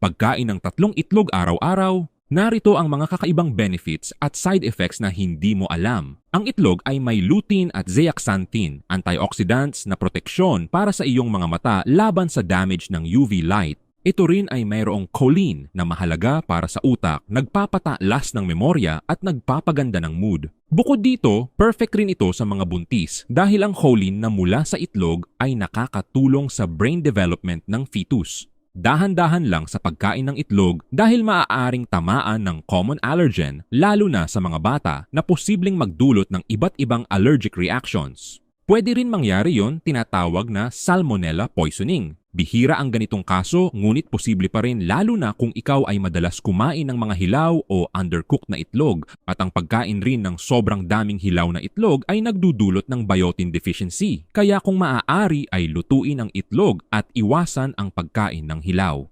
Pagkain ng tatlong itlog araw-araw, narito ang mga kakaibang benefits at side effects na hindi mo alam. Ang itlog ay may lutein at zeaxanthin, antioxidants na proteksyon para sa iyong mga mata laban sa damage ng UV light. Ito rin ay mayroong choline na mahalaga para sa utak, nagpapatalas ng memorya at nagpapaganda ng mood. Bukod dito, perfect rin ito sa mga buntis dahil ang choline na mula sa itlog ay nakakatulong sa brain development ng fetus. Dahan-dahan lang sa pagkain ng itlog dahil maaaring tamaan ng common allergen lalo na sa mga bata na posibleng magdulot ng iba't ibang allergic reactions. Pwede rin mangyari yon tinatawag na salmonella poisoning. Bihira ang ganitong kaso ngunit posible pa rin lalo na kung ikaw ay madalas kumain ng mga hilaw o undercooked na itlog at ang pagkain rin ng sobrang daming hilaw na itlog ay nagdudulot ng biotin deficiency. Kaya kung maaari ay lutuin ang itlog at iwasan ang pagkain ng hilaw.